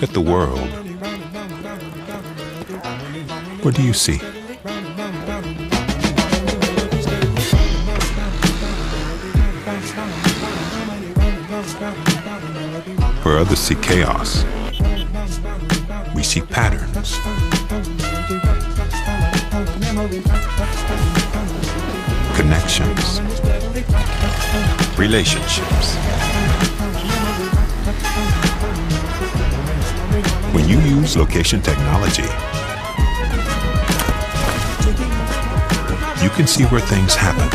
look at the world, what do you see? Where others see chaos, we see patterns. Connections, relationships. You use location technology, you can see where things happen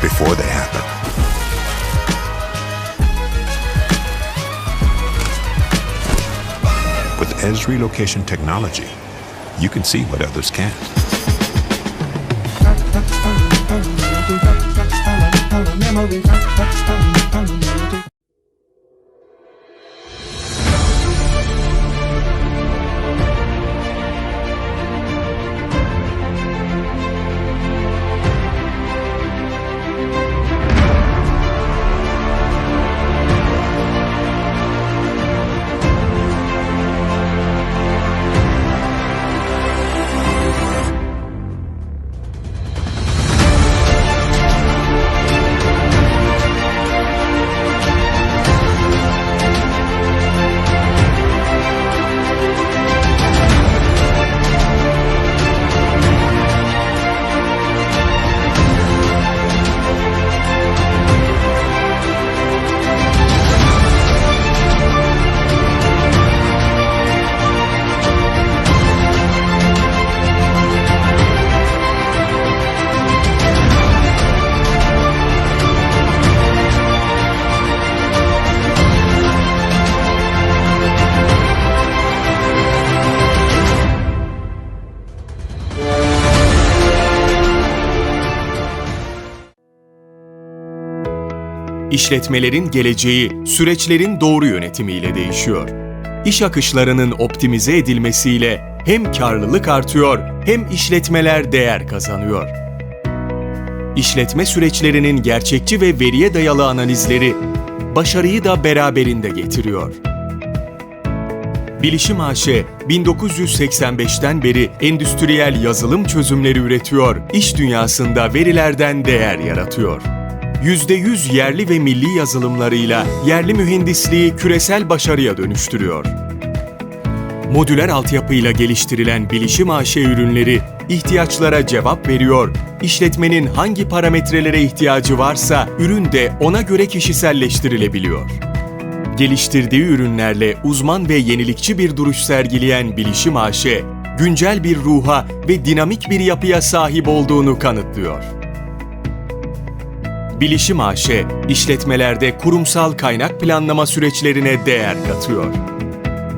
before they happen. With Esri location technology, you can see what others can't. İşletmelerin geleceği süreçlerin doğru yönetimiyle değişiyor. İş akışlarının optimize edilmesiyle hem karlılık artıyor hem işletmeler değer kazanıyor. İşletme süreçlerinin gerçekçi ve veriye dayalı analizleri başarıyı da beraberinde getiriyor. Bilişim AŞ 1985'ten beri endüstriyel yazılım çözümleri üretiyor, iş dünyasında verilerden değer yaratıyor. %100 yerli ve milli yazılımlarıyla yerli mühendisliği küresel başarıya dönüştürüyor. Modüler altyapıyla geliştirilen Bilişim AŞ ürünleri ihtiyaçlara cevap veriyor, işletmenin hangi parametrelere ihtiyacı varsa ürün de ona göre kişiselleştirilebiliyor. Geliştirdiği ürünlerle uzman ve yenilikçi bir duruş sergileyen Bilişim AŞ, güncel bir ruha ve dinamik bir yapıya sahip olduğunu kanıtlıyor. Bilişim AŞ, işletmelerde kurumsal kaynak planlama süreçlerine değer katıyor.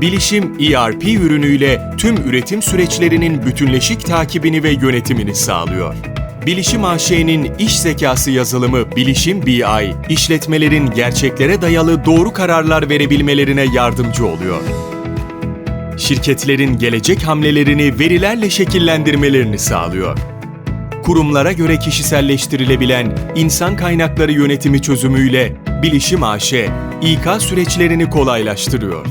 Bilişim ERP ürünüyle tüm üretim süreçlerinin bütünleşik takibini ve yönetimini sağlıyor. Bilişim AŞ'nin iş zekası yazılımı Bilişim BI, işletmelerin gerçeklere dayalı doğru kararlar verebilmelerine yardımcı oluyor. Şirketlerin gelecek hamlelerini verilerle şekillendirmelerini sağlıyor. Kurumlara göre kişiselleştirilebilen insan kaynakları yönetimi çözümüyle Bilişim AŞ, İK süreçlerini kolaylaştırıyor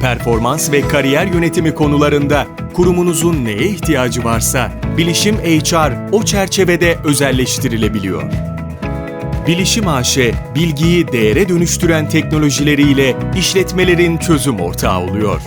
performans ve kariyer yönetimi konularında kurumunuzun neye ihtiyacı varsa Bilişim HR o çerçevede özelleştirilebiliyor. Bilişim AŞ, bilgiyi değere dönüştüren teknolojileriyle işletmelerin çözüm ortağı oluyor.